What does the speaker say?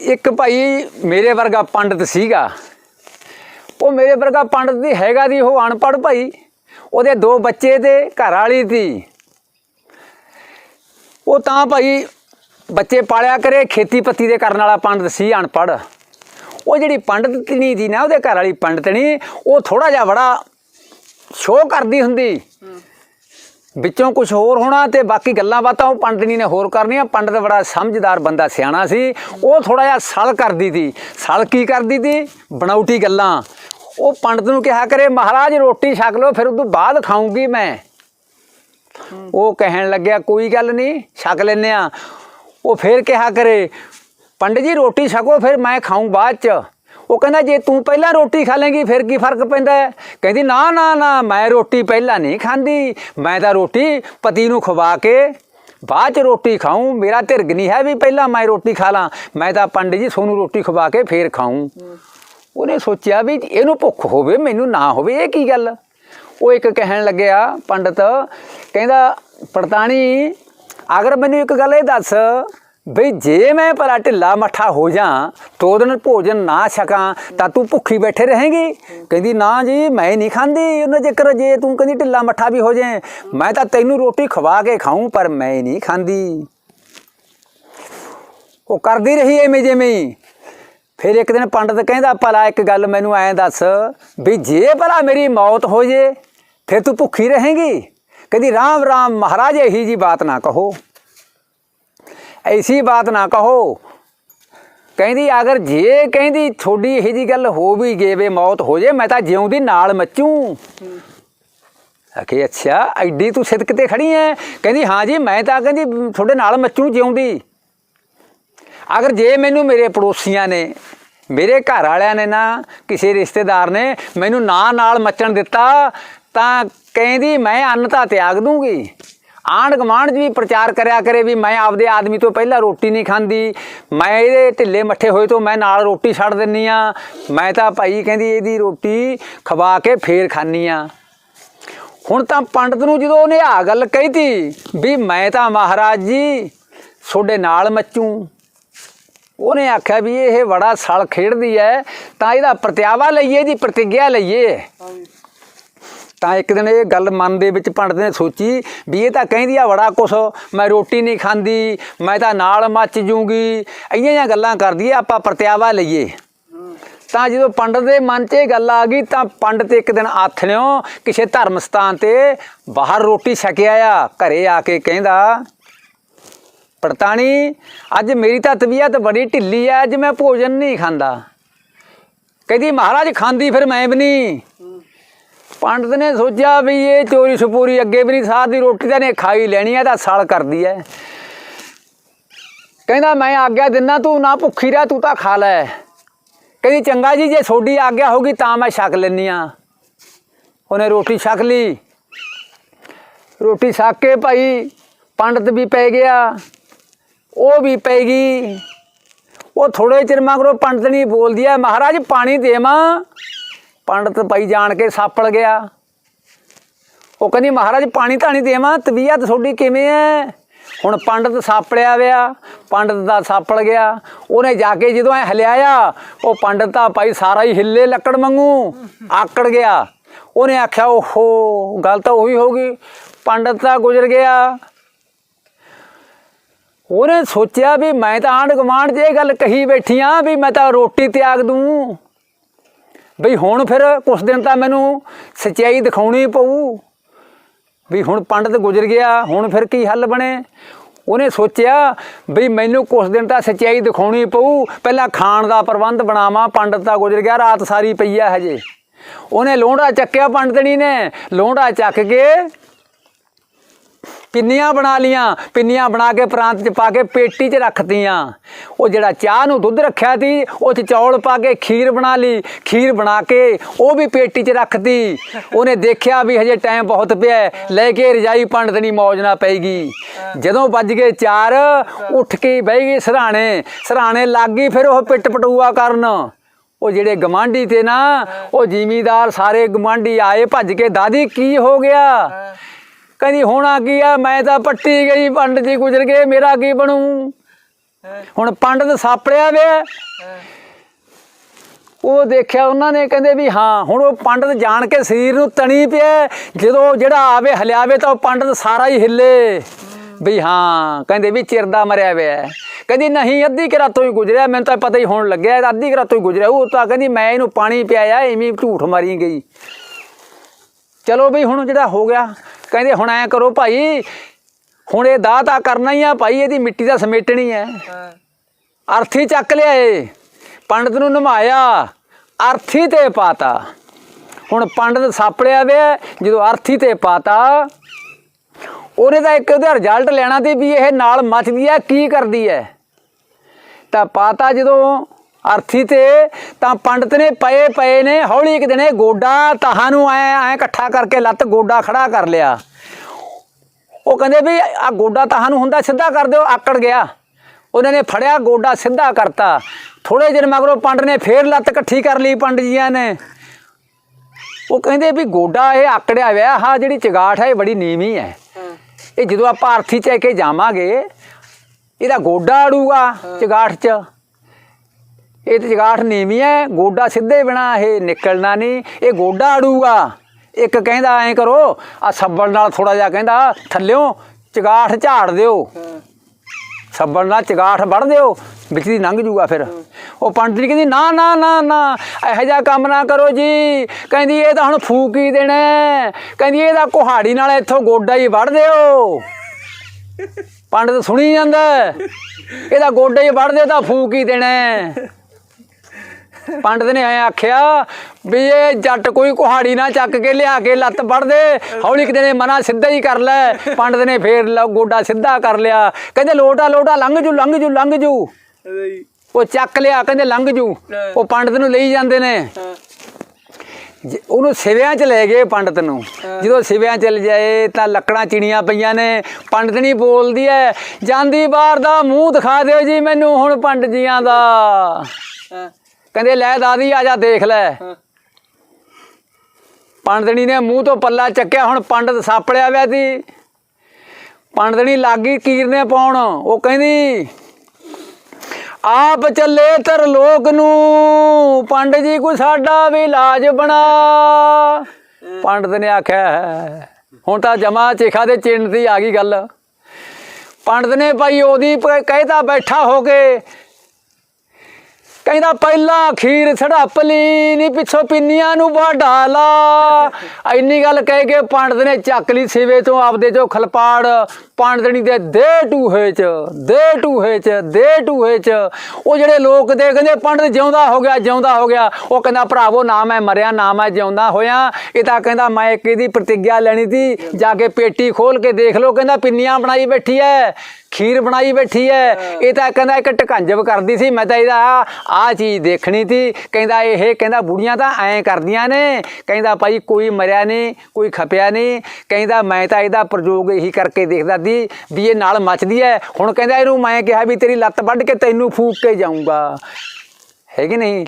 ਇੱਕ ਭਾਈ ਮੇਰੇ ਵਰਗਾ ਪੰਡਤ ਸੀਗਾ। ਉਹ ਮੇਰੇ ਵਰਗਾ ਪੰਡਤ ਦੀ ਹੈਗਾ ਦੀ ਉਹ ਅਨਪੜ੍ਹ ਭਾਈ। ਉਹਦੇ ਦੋ ਬੱਚੇ ਤੇ ਘਰ ਵਾਲੀ ਸੀ। ਉਹ ਤਾਂ ਭਾਈ ਬੱਚੇ ਪਾਲਿਆ ਕਰੇ ਖੇਤੀ ਪੱਤੀ ਦੇ ਕਰਨ ਵਾਲਾ ਪੰਡਤ ਸੀ, ਅਨਪੜ੍ਹ। ਉਹ ਜਿਹੜੀ ਪੰਡਤਨੀ ਦੀ ਨਾ, ਉਹਦੇ ਘਰ ਵਾਲੀ ਪੰਡਤਣੀ ਉਹ ਥੋੜਾ ਜਿਹਾ ਬੜਾ ਸ਼ੋਅ ਕਰਦੀ ਹੁੰਦੀ। ਵਿੱਚੋਂ ਕੁਝ ਹੋਰ ਹੋਣਾ ਤੇ ਬਾਕੀ ਗੱਲਾਂ ਬਾਤਾਂ ਉਹ ਪੰਡਤਨੀ ਨੇ ਹੋਰ ਕਰਨੀਆਂ। ਪੰਡਤ ਬੜਾ ਸਮਝਦਾਰ ਬੰਦਾ, ਸਿਆਣਾ ਸੀ। ਉਹ ਥੋੜਾ ਜਿਹਾ ਸਲ ਕਰਦੀ ਸੀ। ਸਲ ਕੀ ਕਰਦੀ ਸੀ? ਬਣਾਉਟੀ ਗੱਲਾਂ। ਉਹ ਪੰਡਤ ਨੂੰ ਕਿਹਾ, ਕਰੇ ਮਹਾਰਾਜ, ਰੋਟੀ ਛਕ ਲਓ, ਫਿਰ ਉਦੋਂ ਬਾਅਦ ਖਾਊਂਗੀ ਮੈਂ। ਉਹ ਕਹਿਣ ਲੱਗਿਆ, ਕੋਈ ਗੱਲ ਨਹੀਂ, ਛਕ ਲੈਨੇ ਆ ਉਹ ਫੇਰ ਕਿਹਾ, ਕਰੇ, ਪੰਡਤ ਜੀ, ਰੋਟੀ ਛਕੋ, ਫਿਰ ਮੈਂ ਖਾਊਂ ਬਾਅਦ ਚ। ਉਹ ਕਹਿੰਦਾ, ਜੇ ਤੂੰ ਪਹਿਲਾਂ ਰੋਟੀ ਖਾ ਲੇਂਗੀ, ਫਿਰ ਕੀ ਫ਼ਰਕ ਪੈਂਦਾ ਹੈ? ਕਹਿੰਦੀ, ਨਾ ਨਾ ਨਾ, ਮੈਂ ਰੋਟੀ ਪਹਿਲਾਂ ਨਹੀਂ ਖਾਂਦੀ। ਮੈਂ ਤਾਂ ਰੋਟੀ ਪਤੀ ਨੂੰ ਖਵਾ ਕੇ ਬਾਅਦ ਚ ਰੋਟੀ ਖਾਊਂ। ਮੇਰਾ ਧਿਰਗ ਨਹੀਂ ਹੈ ਵੀ ਪਹਿਲਾਂ ਮੈਂ ਰੋਟੀ ਖਾ ਲਾਂ। ਮੈਂ ਤਾਂ ਪੰਡਿਤ ਜੀ ਸੋਨੂੰ ਰੋਟੀ ਖਵਾ ਕੇ ਫੇਰ ਖਾਊਂ। ਉਹਨੇ ਸੋਚਿਆ ਵੀ ਇਹਨੂੰ ਭੁੱਖ ਹੋਵੇ, ਮੈਨੂੰ ਨਾ ਹੋਵੇ, ਇਹ ਕੀ ਗੱਲ? ਉਹ ਇੱਕ ਕਹਿਣ ਲੱਗਿਆ ਪੰਡਤ, ਕਹਿੰਦਾ, ਪੜਤਾਣੀ, ਅਗਰ ਮੈਨੂੰ ਇੱਕ ਗੱਲ ਇਹ ਦੱਸ ਬਈ ਜੇ ਮੈਂ ਭਲਾ ਢਿੱਲਾ ਮੱਠਾ ਹੋ ਜਾ, ਦੋ ਦਿਨ ਭੋਜਨ ਨਾ ਛਕਾਂ, ਤਾਂ ਤੂੰ ਭੁੱਖੀ ਬੈਠੇ ਰਹੇਂਗੀ। ਕਹਿੰਦੀ, ਨਾ ਜੀ, ਮੈਂ ਨਹੀਂ ਖਾਂਦੀ, ਉਹਨਾਂ ਜੇਕਰ ਜੇ ਤੂੰ ਕਹਿੰਦੀ ਢਿੱਲਾ ਮੱਠਾ ਵੀ ਹੋ ਜਾਏ ਮੈਂ ਤਾਂ ਤੈਨੂੰ ਰੋਟੀ ਖਵਾ ਕੇ ਖਾਊਂ, ਪਰ ਮੈਂ ਨਹੀਂ ਖਾਂਦੀ। ਉਹ ਕਰਦੀ ਰਹੀ ਐਵੇਂ ਜਿਵੇਂ। ਫਿਰ ਇੱਕ ਦਿਨ ਪੰਡਤ ਕਹਿੰਦਾ, ਭਲਾ ਇੱਕ ਗੱਲ ਮੈਨੂੰ ਐਂ ਦੱਸ ਵੀ ਜੇ ਭਲਾ ਮੇਰੀ ਮੌਤ ਹੋ ਜੇ, ਫਿਰ ਤੂੰ ਭੁੱਖੀ ਰਹੇਂਗੀ? ਕਹਿੰਦੀ, ਰਾਮ ਰਾਮ, ਮਹਾਰਾਜ, ਇਹੀ ਜੀ ਬਾਤ ਨਾ ਕਹੋ। ਐਸੀ ਬਾਤ ਨਾ ਕਹੋ। ਕਹਿੰਦੀ, ਅਗਰ ਜੇ ਕਹਿੰਦੀ ਥੋੜੀ ਇਹੀ ਜੀ ਗੱਲ ਹੋ ਵੀ ਗਏ ਵੇ ਮੌਤ ਹੋ ਜੇ, ਮੈਂ ਤਾਂ ਜਿਉਂਦੀ ਨਾਲ ਮੱਚੂ। ਅਖੇ ਅੱਛਾ, ਐਡੀ ਤੂੰ ਸਿਦਕ ਤੇ ਖੜੀ ਐ? ਕਹਿੰਦੀ, ਹਾਂ ਜੀ, ਮੈਂ ਤਾਂ ਕਹਿੰਦੀ ਤੁਹਾਡੇ ਨਾਲ ਮੱਚੂ, ਜਿਉਂਦੀ। ਅਗਰ ਜੇ ਮੈਨੂੰ ਮੇਰੇ ਪੜੋਸੀਆਂ ਨੇ, ਮੇਰੇ ਘਰ ਵਾਲਿਆਂ ਨੇ ਨਾ, ਕਿਸੇ ਰਿਸ਼ਤੇਦਾਰ ਨੇ ਮੈਨੂੰ ਨਾ ਨਾਲ ਮੱਚਣ ਦਿੱਤਾ, ਤਾਂ ਕਹਿੰਦੀ, ਮੈਂ ਅੰਨ ਤਾਂ ਤਿਆਗ ਦੂੰਗੀ। ਆਂਢ ਗੁਆਂਢ 'ਚ ਵੀ ਪ੍ਰਚਾਰ ਕਰਿਆ ਕਰੇ ਵੀ ਮੈਂ ਆਪਦੇ ਆਦਮੀ ਤੋਂ ਪਹਿਲਾਂ ਰੋਟੀ ਨਹੀਂ ਖਾਂਦੀ, ਮੈਂ ਇਹਦੇ ਢਿੱਲੇ ਮੱਠੇ ਹੋਏ ਤੋਂ ਮੈਂ ਨਾਲ ਰੋਟੀ ਛੱਡ ਦਿੰਨੀ ਆ। ਮੈਂ ਤਾਂ ਭਾਈ ਕਹਿੰਦੀ ਇਹਦੀ ਰੋਟੀ ਖਵਾ ਕੇ ਫੇਰ ਖਾਨੀ ਆ। ਹੁਣ ਤਾਂ ਪੰਡਤ ਨੂੰ ਜਦੋਂ ਉਹਨੇ ਆ ਗੱਲ ਕਹੀਤੀ ਵੀ ਮੈਂ ਤਾਂ ਮਹਾਰਾਜ ਜੀ ਤੁਹਾਡੇ ਨਾਲ ਮੱਚੂ, ਉਹਨੇ ਆਖਿਆ ਵੀ ਇਹ ਬੜਾ ਸਲ ਖੇਡਦੀ ਐ, ਤਾਂ ਇਹਦਾ ਪ੍ਰਤਿਆਵਾ ਲਈਏ ਦੀ ਪ੍ਰਤੀਗਿਆ ਲਈਏ। ਤਾਂ ਇੱਕ ਦਿਨ ਇਹ ਗੱਲ ਮਨ ਦੇ ਵਿੱਚ ਪੰਡਤ ਨੇ, ਸੋਚੀ ਵੀ ਇਹ ਤਾਂ ਕਹਿੰਦੀ ਆ ਬੜਾ ਕੁਛ, ਮੈਂ ਰੋਟੀ ਨਹੀਂ ਖਾਂਦੀ, ਮੈਂ ਤਾਂ ਨਾਲ ਮੱਚ ਜੂੰਗੀ। ਇੰਨੀਆਂ ਗੱਲਾਂ ਕਰਦੀ ਐ ਆਪਾਂ ਪ੍ਰਤਿਆਵਾ ਲਈਏ। ਤਾਂ ਜਦੋਂ ਪੰਡਤ ਦੇ ਮਨ 'ਚ ਇਹ ਗੱਲ ਆ ਗਈ, ਤਾਂ ਪੰਡਤ ਇੱਕ ਦਿਨ ਆਥਣਿਓ ਕਿਸੇ ਧਰਮ ਸਥਾਨ ਤੇ ਬਾਹਰ ਰੋਟੀ ਛਕਿਆ ਆ, ਘਰੇ ਆ ਕੇ ਕਹਿੰਦਾ, ਪੜਤਾਣੀ, ਅੱਜ ਮੇਰੀ ਤਾਂ ਤਬੀਅਤ ਬੜੀ ਢਿੱਲੀ ਐ ਅੱਜ ਮੈਂ ਭੋਜਨ ਨਹੀਂ ਖਾਂਦਾ। ਕਹਿੰਦੀ, ਮਹਾਰਾਜ, ਖਾਂਦੀ ਫਿਰ ਮੈਂ ਵੀ ਨਹੀਂ। ਪੰਡਤ ਨੇ ਸੋਚਿਆ ਵੀ ਇਹ ਚੋਰੀ ਛਪੂਰੀ ਅੱਗੇ ਵੀ ਨਹੀਂ ਸਾਰ ਦੀ ਰੋਟੀ ਤਾਂ ਨੇ ਖਾਈ ਲੈਣੀ ਹੈ ਤਾਂ ਸਾਲ ਕਰਦੀ ਹੈ ਕਹਿੰਦਾ, ਮੈਂ ਆਗਿਆ ਦਿੰਨਾ, ਤੂੰ ਨਾ ਭੁੱਖੀ ਰਹਿ, ਤੂੰ ਤਾਂ ਖਾ ਲੈ। ਕਹਿੰਦੀ, ਚੰਗਾ ਜੀ, ਜੇ ਤੁਹਾਡੀ ਆਗਿਆ ਹੋਗੀ ਤਾਂ ਮੈਂ ਛਕ ਲੈਨੀ ਆ। ਉਹਨੇ ਰੋਟੀ ਛਕ ਲਈ। ਰੋਟੀ ਛਕ ਕੇ ਭਾਈ ਪੰਡਤ ਵੀ ਪੈ ਗਿਆ। ਉਹ ਵੀ ਪੈ ਗਈ। ਉਹ ਥੋੜੇ ਚਿਰ ਮਗਰੋਂ ਪੰਡਤ ਨਹੀਂ ਬੋਲਦੀ ਆ, ਮਹਾਰਾਜ, ਪਾਣੀ ਦੇਵਾਂ? ਪੰਡਤ ਭਾਈ ਜਾਣ ਕੇ ਸਾਪੜ ਗਿਆ। ਉਹ ਕਹਿੰਦੀ, ਮਹਾਰਾਜ, ਪਾਣੀ ਤਾਂ ਨਹੀਂ ਦੇਵਾਂ ਤਬੀਅਤ ਤੁਹਾਡੀ ਕਿਵੇਂ ਐ? ਹੁਣ ਪੰਡਤ ਸਾਪੜਿਆ ਵਿਆ, ਪੰਡਤ ਦਾ ਸਾਪੜ ਗਿਆ। ਉਹਨੇ ਜਾ ਕੇ ਜਦੋਂ ਐ ਹਲਿਆਇਆ, ਉਹ ਪੰਡਤ ਤਾਂ ਭਾਈ ਸਾਰਾ ਹੀ ਹਿੱਲੇ ਲੱਕੜ ਮੰਗੂ ਆਕੜ ਗਿਆ। ਉਹਨੇ ਆਖਿਆ, ਓਹੋ, ਗੱਲ ਤਾਂ ਉਹੀ ਹੋ ਗਈ। ਪੰਡਤ ਤਾਂ ਗੁਜ਼ਰ ਗਿਆ। ਉਹਨੇ ਸੋਚਿਆ ਵੀ ਮੈਂ ਤਾਂ ਆਂਢ ਗੁਆਂਢ 'ਚ ਇਹ ਗੱਲ ਕਹੀ ਬੈਠੀ ਆ, ਵੀ ਮੈਂ ਤਾਂ ਰੋਟੀ ਤਿਆਗ ਦੂੰ। ਬਈ ਹੁਣ ਫਿਰ ਕੁਛ ਦਿਨ ਤਾਂ ਮੈਨੂੰ ਸਚਾਈ ਦਿਖਾਉਣੀ ਪਊ। ਵੀ ਹੁਣ ਪੰਡਤ ਗੁਜ਼ਰ ਗਿਆ, ਹੁਣ ਫਿਰ ਕੀ ਹੱਲ ਬਣੇ? ਉਹਨੇ ਸੋਚਿਆ ਵੀ ਮੈਨੂੰ ਕੁਛ ਦਿਨ ਤਾਂ ਸਚਾਈ ਦਿਖਾਉਣੀ ਪਊ। ਪਹਿਲਾਂ ਖਾਣ ਦਾ ਪ੍ਰਬੰਧ ਬਣਾਵਾਂ, ਪੰਡਤ ਤਾਂ ਗੁਜ਼ਰ ਗਿਆ, ਰਾਤ ਸਾਰੀ ਪਈ ਆ ਹਜੇ। ਉਹਨੇ ਲੋਹੜਾ ਚੱਕਿਆ ਪੰਡਤਣੀ ਨੇ। ਲੋਹੜਾ ਚੱਕ ਕੇ ਪਿੰਨੀਆਂ ਬਣਾ ਲੀਆਂ, ਪਿੰਨੀਆਂ ਬਣਾ ਕੇ ਪ੍ਰਾਂਤ 'ਚ ਪਾ ਕੇ ਪੇਟੀ 'ਚ ਰੱਖਤੀਆਂ। ਉਹ ਜਿਹੜਾ ਚਾਹ ਨੂੰ ਦੁੱਧ ਰੱਖਿਆ ਸੀ, ਉਹ 'ਚ ਚੌਲ ਪਾ ਕੇ ਖੀਰ ਬਣਾ ਲਈ। ਖੀਰ ਬਣਾ ਕੇ ਉਹ ਵੀ ਪੇਟੀ 'ਚ ਰੱਖਤੀ। ਉਹਨੇ ਦੇਖਿਆ ਵੀ ਹਜੇ ਟਾਈਮ ਬਹੁਤ ਪਿਆ ਲੈ ਕੇ ਰਜਾਈ ਪੰਡਤਨੀ ਮੌਜ ਨਾ ਪੈਗੀ ਜਦੋਂ ਵੱਜ ਗਏ 4 ਉੱਠ ਕੇ ਬਹਿ ਗਈ ਸਰਾਣੇ। ਸਰਾਣੇ ਲੱਗ ਗਈ ਫਿਰ ਉਹ ਪਿੱਟ ਪਟੂਆ ਕਰਨ। ਉਹ ਜਿਹੜੇ ਗਮਾਂਡੀ ਤੇ ਨਾ, ਉਹ ਜ਼ਿਮੀਦਾਰ ਸਾਰੇ ਗਮਾਂਡੀ ਆਏ, ਭੱਜ ਕੇ, ਦਾਦੀ, ਕੀ ਹੋ ਗਿਆ? ਕਹਿੰਦੀ ਹੋਣਾ ਕੀ ਆ? ਮੈਂ ਤਾਂ ਪੱਟੀ ਗਈ ਪੰਡਤ ਜੀ ਗੁਜ਼ਰ ਗਏ ਮੇਰਾ ਕੀ ਬਣੂ? ਹੁਣ ਪੰਡਤ ਸਾਪੜਿਆ ਵੇ ਉਹ ਦੇਖਿਆ ਉਹਨਾਂ ਨੇ ਕਹਿੰਦੇ ਵੀ ਹਾਂ ਹੁਣ ਉਹ ਪੰਡਤ ਜਾਣ ਕੇ ਸਰੀਰ ਨੂੰ ਤਣੀ ਪਿਆ ਜਦੋਂ ਜਿਹੜਾ ਆਵੇ ਹਲਿਆਵੇ ਤਾਂ ਉਹ ਪੰਡਤ ਸਾਰਾ ਹੀ ਹਿੱਲੇ। ਵੀ ਹਾਂ ਕਹਿੰਦੇ ਵੀ ਚਿਰਦਾ ਮਰਿਆ ਹੋਇਆ ਹੈ। ਕਹਿੰਦੀ ਨਹੀਂ ਅੱਧੀ ਕਿਰਾ ਤੋਂ ਹੀ ਗੁਜ਼ਰਿਆ ਮੈਨੂੰ ਤਾਂ ਪਤਾ ਹੀ ਹੋਣ ਲੱਗਿਆ ਅੱਧੀ ਕਿਰਾ ਤੋਂ ਹੀ ਗੁਜ਼ਰਿਆ। ਉਹ ਤਾਂ ਕਹਿੰਦੀ ਮੈਂ ਇਹਨੂੰ ਪਾਣੀ ਪਿਆਇਆ ਐਵੇਂ ਝੂਠ ਮਾਰੀ ਗਈ। ਚਲੋ ਵੀ ਹੁਣ ਜਿਹੜਾ ਹੋ ਗਿਆ ਕਹਿੰਦੇ ਹੁਣ ਐ ਕਰੋ ਭਾਈ ਹੁਣ ਇਹ ਦਾਅ ਤਾਂ ਕਰਨਾ ਹੀ ਆ ਭਾਈ ਇਹਦੀ ਮਿੱਟੀ ਦਾ ਸਮੇਟਣੀ ਹੈ। ਅਰਥੀ ਚੱਕ ਲਿਆਏ ਪੰਡਤ ਨੂੰ ਨਮਾਇਆ ਅਰਥੀ ਤੇ ਪਾਤਾ। ਹੁਣ ਪੰਡਤ ਸਾਪੜਿਆ ਵੇ ਜਦੋਂ ਅਰਥੀ ਤੇ ਪਾਤਾ ਉਹਨੇ ਤਾਂ ਇੱਕ ਉਹਦਾ ਰਿਜ਼ਲਟ ਲੈਣਾ ਤੇ ਵੀ ਇਹ ਨਾਲ ਮੱਚਦੀ ਹੈ ਕੀ ਕਰਦੀ ਹੈ। ਤਾਂ ਪਾਤਾ ਜਦੋਂ ਅਰਥੀ ਤੇ ਤਾਂ ਪੰਡਤ ਨੇ ਪਏ ਪਏ ਨੇ ਹੌਲੀ ਇੱਕ ਦਿਨੇ ਗੋਡਾ ਤਾਹਾਂ ਨੂੰ ਐ ਐ ਇਕੱਠਾ ਕਰਕੇ ਲੱਤ ਗੋਡਾ ਖੜਾ ਕਰ ਲਿਆ। ਉਹ ਕਹਿੰਦੇ ਵੀ ਆ ਗੋਡਾ ਤਾਹਾਂ ਨੂੰ ਹੁੰਦਾ ਸਿੱਧਾ ਕਰ ਦਿਓ ਆਕੜ ਗਿਆ। ਉਹਨਾਂ ਨੇ ਫੜਿਆ ਗੋਡਾ ਸਿੱਧਾ ਕਰਤਾ। ਥੋੜੇ ਦਿਨ ਮਗਰੋਂ ਪੰਡ ਨੇ ਫੇਰ ਲੱਤ ਇਕੱਠੀ ਕਰ ਲਈ ਪੰਡ ਜੀਆਂ ਨੇ। ਉਹ ਕਹਿੰਦੇ ਵੀ ਗੋਡਾ ਇਹ ਆਕੜਿਆ ਹੋਇਆ ਹਾਂ ਜਿਹੜੀ ਚਗਾਠ ਹੈ ਇਹ ਬੜੀ ਨੀਵੀਂ ਹੈ। ਇਹ ਜਦੋਂ ਆਪਾਂ ਅਰਥੀ ਚ ਕੇ ਜਾਵਾਂਗੇ ਇਹਦਾ ਗੋਡਾ ਅੜੂਗਾ ਚਗਾਠ ਚ। ਇਹ ਤੇ ਚਗਾਠ ਨੀਵੀਂ ਹੈ ਗੋਡਾ ਸਿੱਧੇ ਬਿਨਾ ਇਹ ਨਿਕਲਣਾ ਨਹੀਂ, ਇਹ ਗੋਡਾ ਅੜੂਗਾ। ਇੱਕ ਕਹਿੰਦਾ ਐਂ ਕਰੋ ਆ ਸੱਬਲ ਨਾਲ ਥੋੜਾ ਜਿਹਾ ਕਹਿੰਦਾ, ਥੱਲਿਓਂ ਚਗਾਠ ਝਾੜ ਦਿਓ। ਸੱਬਲ ਨਾਲ ਚਗਾਠ ਵੜ ਦਿਓ, ਵਿੱਚ ਦੀ ਲੰਘ ਜੂਗਾ ਫਿਰ। ਉਹ ਪੰਡਤ ਜੀ ਕਹਿੰਦੀ, ਨਾ ਨਾ ਨਾ ਨਾ, ਇਹੋ ਜਿਹਾ ਕੰਮ ਨਾ ਕਰੋ ਜੀ। ਕਹਿੰਦੀ, ਇਹ ਤਾਂ ਹੁਣ ਫੂਕ ਹੀ ਦੇਣਾ ਕਹਿੰਦੀ ਇਹਦਾ ਕੁਹਾੜੀ ਨਾਲ ਇੱਥੋਂ ਗੋਡਾ ਹੀ ਵੜ ਦਿਓ। ਪੰਡਤ ਸੁਣੀ ਜਾਂਦਾ ਇਹਦਾ ਗੋਡਾ ਹੀ ਵੜ ਦਿਓ ਤਾਂ ਫੂਕ ਹੀ ਦੇਣਾ ਪੰਡਤ ਨੇ ਐ ਆਖਿਆ ਵੀ ਇਹ ਜੱਟ ਕੋਈ ਕੁਹਾੜੀ ਨਾ ਚੱਕ ਕੇ ਲਿਆ ਕੇ ਲੱਤ ਵੜ ਦੇ। ਹੌਲੀ ਕਿਤੇ ਨੇ ਮਨਾ ਸਿੱਧਾ ਹੀ ਕਰ ਲੈ। ਪੰਡਤ ਨੇ ਫੇਰ ਲ- ਗੋਡਾ ਸਿੱਧਾ ਕਰ ਲਿਆ। ਕਹਿੰਦੇ ਲੋਟਾ ਲੋਟਾ ਲੰਘ ਜੂ ਲੰਘ ਜੂ ਲੰਘ ਜੂ। ਉਹ ਚੱਕ ਲਿਆ ਕਹਿੰਦੇ ਲੰਘ ਜੂ। ਉਹ ਪੰਡਤ ਨੂੰ ਲਈ ਜਾਂਦੇ ਨੇ। ਉਹਨੂੰ ਸਿਵਿਆਂ 'ਚ ਲੈ ਗਏ ਪੰਡਤ ਨੂੰ। ਜਦੋਂ ਸਿਵਿਆਂ 'ਚ ਜਾਏ ਤਾਂ ਲੱਕੜਾਂ ਚਿਣੀਆਂ ਪਈਆਂ ਨੇ। ਪੰਡਤ ਨਹੀਂ ਬੋਲਦੀ ਐ। ਜਾਂਦੀ ਬਾਰ ਦਾ ਮੂੰਹ ਦਿਖਾ ਦਿਓ ਜੀ ਮੈਨੂੰ ਹੁਣ ਪੰਡ ਜੀਆਂ ਦਾ। ਕਹਿੰਦੇ ਲੈ ਦਾਦੀ ਆ ਜਾ ਦੇਖ ਲੈ। ਪੰਡਤਣੀ ਨੇ ਮੂੰਹ ਤੋਂ ਪੱਲਾ ਚੱਕਿਆ ਹੁਣ ਪੰਡਤ ਸਾਪੜਿਆ ਵਿਆ ਸੀ। ਪੰਡਤਣੀ ਲੱਗੀ ਕੀਰਨੇ ਪਾਉਣ ਉਹ ਕਹਿੰਦੀ ਆਪ ਚੱਲੇ ਤਰ ਲੋਕ ਨੂੰ ਪੰਡ ਜੀ ਕੋਈ ਸਾਡਾ ਵੀ ਇਲਾਜ ਬਣਾ। ਪੰਡਤ ਨੇ ਆਖਿਆ ਹੁਣ ਤਾਂ ਜਮਾ ਚੇਖਾ ਦੇ ਚਿੰਨ ਦੀ ਆ ਗਈ ਗੱਲ। ਪੰਡਤ ਨੇ ਭਾਈ ਉਹਦੀ ਕਹਿਤਾ ਬੈਠਾ ਹੋ ਕੇ ਕਹਿੰਦਾ ਪਹਿਲਾਂ ਖੀਰ ਛੜੱਪ ਨਹੀਂ ਪਿੱਛੋਂ ਪਿੰਨੀਆਂ ਨੂੰ ਵਾਢਾ ਲਾ। ਇੰਨੀ ਗੱਲ ਕਹਿ ਕੇ ਪੰਡਤ ਨੇ ਚੱਕ ਲਈ ਸਿਵੇ ਤੋਂ ਆਪਦੇ ਜੋ ਖਲਪਾੜ ਪੰਡਤਣੀ ਦੇ ਦੇ ਟੂਹੇ ਚ, ਦੇ ਟੂਹੇ ਚ, ਦੇ ਟੂਹੇ ਚ। ਉਹ ਜਿਹੜੇ ਲੋਕ ਦੇ ਕਹਿੰਦੇ ਪੰਡਤ ਜਿਉਂਦਾ ਹੋ ਗਿਆ, ਜਿਉਂਦਾ ਹੋ ਗਿਆ। ਉਹ ਕਹਿੰਦਾ, ਭਰਾਵੋ, ਨਾ ਮੈਂ ਮਰਿਆ, ਨਾ ਮੈਂ ਜਿਉਂਦਾ ਹੋਇਆ। ਇਹ ਤਾਂ ਕਹਿੰਦਾ, ਮੈਂ ਇੱਕ ਇਹਦੀ ਪ੍ਰਤੀਗਿਆ ਲੈਣੀ ਸੀ। ਜਾ ਕੇ ਪੇਟੀ ਖੋਲ ਕੇ ਦੇਖ ਲਓ। ਕਹਿੰਦਾ, ਪਿੰਨੀਆਂ ਬਣਾਈ ਬੈਠੀ ਐ। ਖੀਰ ਬਣਾਈ ਬੈਠੀ ਐ। ਇਹ ਤਾਂ ਕਹਿੰਦਾ ਇੱਕ ਟਕੰਜਵ ਕਰਦੀ ਸੀ, ਮੈਂ ਤਾਂ ਇਹਦਾ ਆ ਚੀਜ਼ ਦੇਖਣੀ ਸੀ ਕਹਿੰਦਾ ਇਹ ਕਹਿੰਦਾ ਬੁੜੀਆਂ ਤਾਂ ਐਂ ਕਰਦੀਆਂ ਨੇ। ਕਹਿੰਦਾ ਭਾਈ ਕੋਈ ਮਰਿਆ ਨਹੀਂ ਕੋਈ ਖਪਿਆ ਨਹੀਂ ਕਹਿੰਦਾ ਮੈਂ ਤਾਂ ਇਹਦਾ ਪ੍ਰਯੋਗ ਇਹੀ ਕਰਕੇ ਦੇਖਦਾ ਸੀ ਵੀ ਇਹ ਨਾਲ ਮੱਚਦੀ ਐ। ਹੁਣ ਕਹਿੰਦਾ ਇਹਨੂੰ ਮੈਂ ਕਿਹਾ ਵੀ ਤੇਰੀ ਲੱਤ ਵੱਢ ਕੇ ਤੈਨੂੰ ਫੂਕ ਕੇ ਜਾਊਂਗਾ। ਹੈ ਕਿ ਨਹੀਂ?